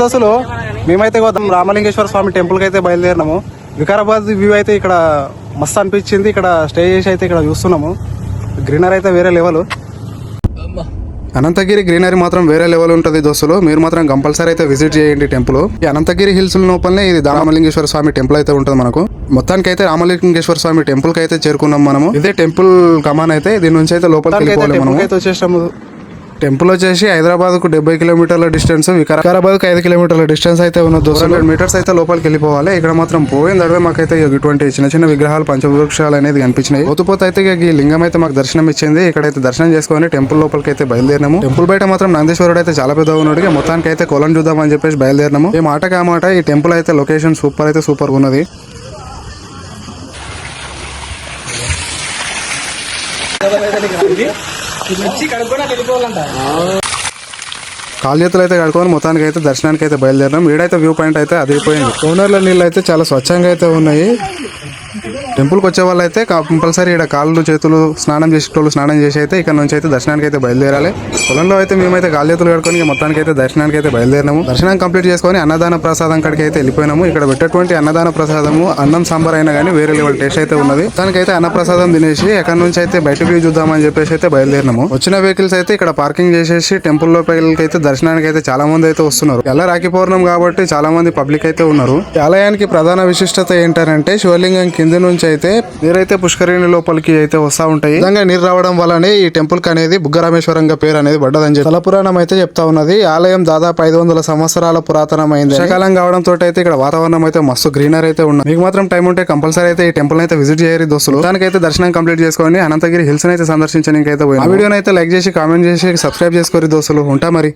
దోస్తులు మేమైతే పోతాం రామలింగేశ్వర స్వామి టెంపుల్కి అయితే బయలుదేరినాము. వికారాబాద్ వ్యూ అయితే ఇక్కడ మస్తు అనిపించింది. ఇక్కడ స్టే చేసి అయితే ఇక్కడ చూస్తున్నాము. గ్రీనరీ అయితే వేరే లెవెల్ అనంతగిరి గ్రీనరీ మాత్రం వేరే లెవెల్ ఉంటుంది దోస్తులు. మీరు మాత్రం కంపల్సరీ అయితే విజిట్ చేయండి టెంపుల్ ఈ అనంతగిరి హిల్స్ లోపలనే ఇది రామలింగేశ్వర స్వామి టెంపుల్ అయితే ఉంటుంది మనకు. మొత్తానికి అయితే రామలింగేశ్వర స్వామి టెంపుల్కి అయితే చేరుకున్నాం మనము. ఇదే టెంపుల్ కమాన్ అయితే దీని నుంచి అయితే లోపలికి వెళ్ళిపోవాలి మనం అయితే వచ్చేసాము టెంపుల్ వచ్చేసి హైదరాబాద్కు డెబ్బై కిలోమీటర్ల డిస్టెన్స్ వికారాబాద్కు ఐదు కిలోమీటర్ల డిస్టెన్స్ అయితే ఉన్న దోస్తు హండ్రెడ్ మీటర్స్ అయితే లోపలికి వెళ్ళిపోవాలి. ఇక్కడ మాత్రం పోయిన తడవే మాకైతే ఇటువంటి చిన్న చిన్న విగ్రహాలు పంచవృక్షాలు అనేది కనిపించినాయి. పోతే అయితే ఇక ఈ లింగం అయితే మాకు దర్శనం ఇచ్చింది. ఇక్కడైతే దర్శనం చేసుకొని టెంపుల్ లోపలికి అయితే బయలుదేరినాము. టెంపుల్ బయట మాత్రం నందీశ్వరుడు అయితే చాలా పెద్దగా ఉన్నాడు. మొత్తానికి అయితే కొలం చూద్దాం అని చెప్పేసి బయలుదేరినాము. ఈ మాటకి ఆ మాట ఈ టెంపుల్ అయితే లొకేషన్ సూపర్ అయితే సూపర్ ఉన్నది. కాలు చేతులు అయితే కడుక్కొని మొత్తానికి అయితే దర్శనానికి అయితే బయలుదేరినాం. ఈడైతే వ్యూ పాయింట్ అయితే అదిరిపోయింది కోనర్ల నీళ్ళు అయితే చాలా స్వచ్ఛంగా అయితే ఉన్నాయి. టెంపుల్కి వచ్చే వాళ్ళు అయితే కంపల్సరీ ఇక్కడ కాళ్ళు చేతులు స్నానం చేసేటోళ్ళు స్నానం చేసి అయితే ఇక్కడ నుంచి అయితే దర్శనానికి అయితే బయలుదేరాలి. పొలంలో అయితే మేమైతే గాలితులు కడుకొని మొత్తానికి అయితే దర్శనానికి అయితే బయలుదేరినాము. దర్శనం కంప్లీట్ చేసుకొని అన్నదాన ప్రసాదం కాడికి అయితే వెళ్ళిపోయినాము. ఇక్కడ పెట్టేటువంటి అన్నదాన ప్రసాదము అన్నం సాంబార్ అయినా కానీ వేరే లెవెల్ టేస్ట్ అయితే ఉన్నది. దానికైతే అన్న ప్రసాదం తినేసి ఎక్కడ నుంచి అయితే బయట వ్యూ చూద్దామని చెప్పేసి అయితే బయలుదేరినాము. వచ్చిన వెహికల్స్ అయితే ఇక్కడ పార్కింగ్ చేసేసి టెంపుల్ లోపలికి అయితే దర్శనానికి అయితే చాలా మంది అయితే వస్తున్నారు. ఎలా రాఖీ పౌర్ణం కాబట్టి చాలా మంది పబ్లిక్ అయితే ఉన్నారు. ఈ ఆలయానికి ప్రధాన విశిష్టత ఏంటంటే శివలింగం కింద నుంచి అయితే నీరైతే పుష్కరిణి లోపలికి అయితే వస్తా ఉంటాయి. విధంగా నీరు రావడం వల్లనే ఈ టెంపుల్ అనేది బుగ్గరామేశ్వరంగా పేరు అనేది పడ్డదని చెప్పి పురాణం అయితే చెప్తా ఉన్నది. ఆలయం దాదాపు ఐదు వందల సంవత్సరాల పురాతనమైంది వర్షాకాలం కావడంతో అయితే ఇక్కడ వాతావరణం అయితే మస్తు గ్రీనరీ అయితే ఉన్నది. మీకు మాత్రం టైం ఉంటే కంపల్సరీ అయితే ఈ టెంపుల్ అయితే విజిట్ చేయరు దోస్తులు. దానికైతే దర్శనం కంప్లీట్ చేసుకోండి అనంతగిరి హిల్స్ అయితే సందర్శించడానికి అయితే వీడియోని అయితే లైక్ చేసి కామెంట్ చేసి సబ్స్క్రైబ్ చేసుకోరు దోస్తులు. ఉంటా మరి.